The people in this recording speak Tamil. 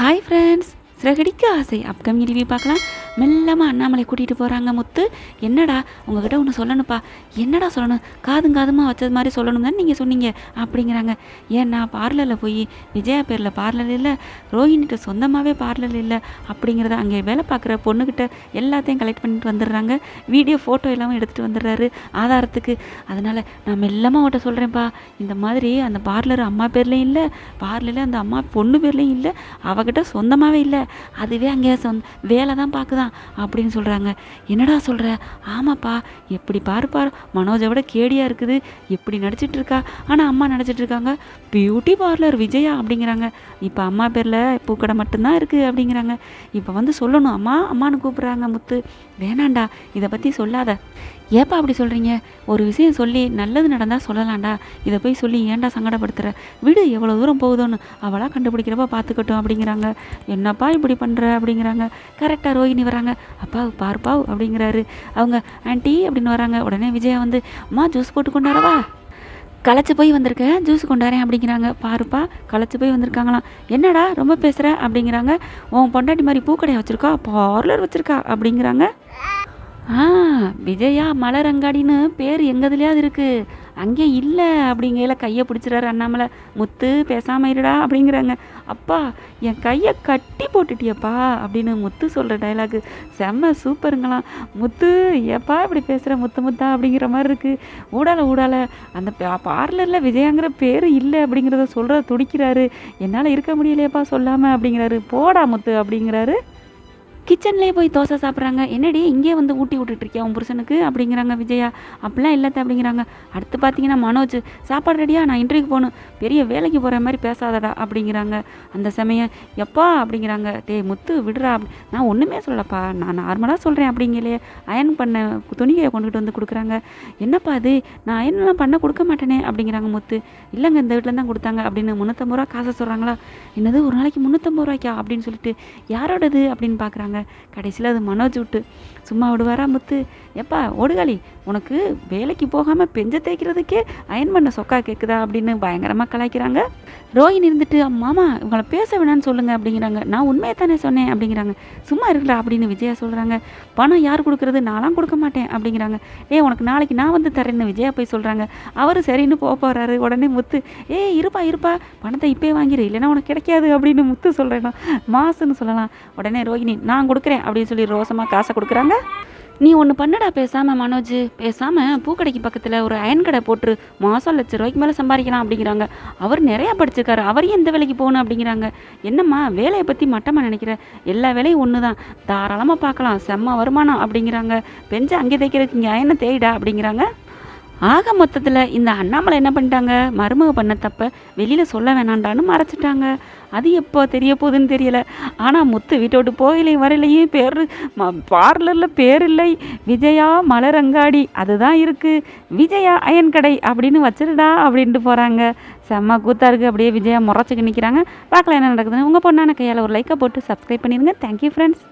ஹாய் ஃப்ரெண்ட்ஸ் சிறகடிக்க ஆசை. அப்கமிங் ரிவ்யூ பார்க்கலாம். மெல்லமாக அண்ணாமலை கூட்டிகிட்டு போகிறாங்க முத்து. என்னடா உங்ககிட்ட ஒன்று சொல்லணுப்பா என்னடா சொல்லணும்? காதும் காதுமாக வச்சது மாதிரி சொல்லணும் தான் நீங்கள் சொன்னீங்க? அப்படிங்கிறாங்க. ஏன்னா பார்லரில் போய் விஜயா பேரில் பார்லர் இல்லை ரோஹினிட்ட சொந்தமாகவே பார்லர் இல்லை அப்படிங்கிறத அங்கே வேலை பார்க்குற பொண்ணுக்கிட்ட எல்லாத்தையும் கலெக்ட் பண்ணிட்டு வந்துடுறாங்க. வீடியோ ஃபோட்டோ எல்லாமே எடுத்துகிட்டு வந்துடுறாரு ஆதாரத்துக்கு. அதனால் நான் மெல்லமாக அவட்ட சொல்கிறேன்ப்பா இந்த மாதிரி அந்த பார்லர் அம்மா பேர்லேயும் இல்லை பார்லரில் அந்த அம்மா பொண்ணு பேர்லேயும் இல்லை அவகிட்ட சொந்தமாகவே இல்லை. அதுவே அங்கே சொந்த வேலை தான் பார்க்குதான். அப்படின்னு சொல்கிறாங்க என்னடா சொல்கிற ஆமாப்பா எப்படி பாரு மனோஜை விட கேடியாக இருக்குது. எப்படி நடிச்சிட்டு இருக்கா ஆனால் அம்மா நடிச்சிட்டு இருக்காங்க பியூட்டி பார்லர் விஜயா அப்படிங்கிறாங்க. இப்போ அம்மா பேரில் பூக்கடை மட்டும்தான் இருக்குது அப்படிங்கிறாங்க. இப்போ வந்து சொல்லணும் அம்மா அம்மான்னு கூப்பிட்றாங்க முத்து. வேணாண்டா இதை பற்றி சொல்லாத. ஏப்பா அப்படி சொல்கிறீங்க ஒரு விஷயம் சொல்லி நல்லது நடந்தால் சொல்லலாம்டா. இதை போய் சொல்லி ஏன்டா சங்கடப்படுத்துகிற விடு எவ்வளோ தூரம் போகுதோன்னு. அவளாக கண்டுபிடிக்கிறப்ப பார்த்துக்கட்டும் அப்படிங்கிறாங்க. என்னப்பா இப்படி பண்ணுற அப்படிங்கிறாங்க. கரெக்டாக ரோஹிணி வராங்க. அப்பா பார்ப்பாவ் அப்படிங்கிறாரு. அவங்க ஆண்டி அப்படின்னு வராங்க. உடனே விஜயா வந்து அம்மா ஜூஸ் போட்டு கொண்டாடவா? களைச்சி போய் வந்திருக்கேன் ஜூஸ் கொண்டாரேன் அப்படிங்கிறாங்க. பாருப்பா களைச்சி போய் வந்திருக்காங்களாம். என்னடா ரொம்ப பேசுகிற அப்படிங்கிறாங்க. உன் பொண்டாட்டி மாதிரி பூக்கடையை வச்சுருக்கா? பார்லர் வச்சுருக்கா? அப்படிங்கிறாங்க. விஜயா மலரங்காடின்னு பேர் எங்கதுலையாவது இருக்குது அங்கே இல்லை அப்படிங்கையில கையை பிடிச்சிறாரு அண்ணாமலை. முத்து பேசாமல் இருடா அப்படிங்கிறாங்க. அப்பா என் கையை கட்டி போட்டுட்டியப்பா அப்படின்னு முத்து சொல்கிற டைலாகு செம்ம சூப்பருங்களாம் முத்து ஏப்பா இப்படி பேசுகிற முத்து முத்தா அப்படிங்கிற மாதிரி இருக்குது ஊடால ஊடால அந்த பார்லரில் விஜயாங்கிற பேர் இல்லை அப்படிங்கிறத சொல்கிற துடிக்கிறாரு. என்னால் இருக்க முடியலையேப்பா சொல்லாமல் அப்படிங்கிறாரு. போடா முத்து அப்படிங்கிறாரு. கிச்சன்லேயே போய் தோசை சாப்பிட்றாங்க. என்னடி இங்கே வந்து ஊட்டி விட்டுட்டு இருக்கியா உன் புருஷனுக்கு? அப்படிங்கிறாங்க விஜயா. அப்படிலாம் இல்லாத அப்படிங்கிறாங்க. அடுத்து பார்த்தீங்கன்னா மனோஜ் சாப்பாடு ரெடியாக நான் இன்டர்வியூக்கு போகணும். பெரிய வேலைக்கு போகிற மாதிரி பேசாதடா அப்படிங்கிறாங்க. அந்த சமயம் எப்பா? அப்படிங்கிறாங்க. டேய் முத்து விடுறா. அப்படி நான் ஒன்றுமே சொல்லப்பா நான் நார்மலாக சொல்கிறேன் அப்படிங்கலையே அயன் பண்ண துணியை கொண்டுகிட்டு வந்து கொடுக்குறாங்க. என்னப்பா அது நான் அயன்லாம் பண்ண கொடுக்க மாட்டேனே அப்படிங்கிறாங்க முத்து. இல்லைங்க இந்த வீட்டில் தான் கொடுத்தாங்க அப்படின்னு முந்நூற்றம்பது ரூபா காசை சொல்கிறாங்களா என்னது ஒரு நாளைக்கு முந்நூற்றம்பது ரூபாய்க்கா? அப்படின்னு சொல்லிட்டு யாரோடது? அப்படின்னு பார்க்குறாங்க கடைசியில் அது மனோஜ் விட்டு சும்மா விடுவாரா முத்து? எப்பா ஓடுகாலி உனக்கு வேலைக்கு போகாமல் பெஞ்ச தேய்க்கிறதுக்கே அயன் பண்ண சொக்கா கேட்குதா அப்படின்னு பயங்கரமாக கலாய்க்கிறாங்க. ரோஹின் இருந்துட்டு மாமா இவங்களை பேச வேணான்னு சொல்லுங்கள் அப்படிங்கிறாங்க. நான் உண்மையை தானே சொன்னேன் அப்படிங்கிறாங்க. சும்மா இருக்கல அப்படின்னு விஜயா சொல்கிறாங்க பணம் யார் கொடுக்குறது? நான்லாம் கொடுக்க மாட்டேன் அப்படிங்கிறாங்க. ஏ உனக்கு நாளைக்கு நான் வந்து தரேன்னு விஜயா போய் சொல்கிறாங்க அவர் சரின்னு போக போகிறாரு உடனே முத்து ஏ இருப்பா இருப்பா. பணத்தை இப்போயே வாங்கிடு இல்லைன்னா உனக்கு கிடைக்காது அப்படின்னு முத்து சொல்கிறேன் மாசுன்னு சொல்லலாம். உடனே ரோஹிணி நான் கொடுக்குறேன் அப்படின்னு சொல்லி ரோசமாக காசை கொடுக்குறாங்க. நீ ஒன்று பண்ணுடா பேசாமல் மனோஜ். பேசாமல் பூக்கடைக்கு பக்கத்தில் ஒரு அயன் கடை போட்டு மாதம் லட்ச ரூபாய்க்கு மேலே சம்பாதிக்கலாம் அப்படிங்கிறாங்க. அவர் நிறையா படிச்சிருக்காரு. அவரையும் எந்த வேலைக்கு போகணும் அப்படிங்கிறாங்க. என்னம்மா வேலையை பற்றி மட்டமாக நினைக்கிற? எல்லா வேலையும் ஒன்று தான் தாராளமாக பார்க்கலாம். செம்ம வருமானம் அப்படிங்கிறாங்க. பெஞ்சு அங்கே தைக்கிறதுக்கு இங்கே அயனை தேய்டா அப்படிங்கிறாங்க. ஆக மொத்தத்தில் இந்த அண்ணாமலை என்ன பண்ணிட்டாங்க? மருமக பண்ண தப்ப வெளியில் சொல்ல வேணாண்டான்னு மறைச்சிட்டாங்க. அது எப்போ தெரிய போகுதுன்னு தெரியல. ஆனால் முத்து வீட்டை விட்டு போகலையும் வரலையும் பேர் பார்லரில் பேர் இல்லை விஜயா மலரங்காடி அதுதான் இருக்குது விஜயா அயன் கடை அப்படின்னு வச்சிருடா அப்படின்ட்டு போகிறாங்க செம்ம கூத்தா இருக்குது அப்படியே விஜயா முறைச்சிக்கு நிற்கிறாங்க பார்க்கலாம் என்ன நடக்குதுன்னு உங்கள் பொண்ணான கையால் ஒரு லைக்கை போட்டு சப்ஸ்கிரைப் பண்ணிடுங்க. Thank you friends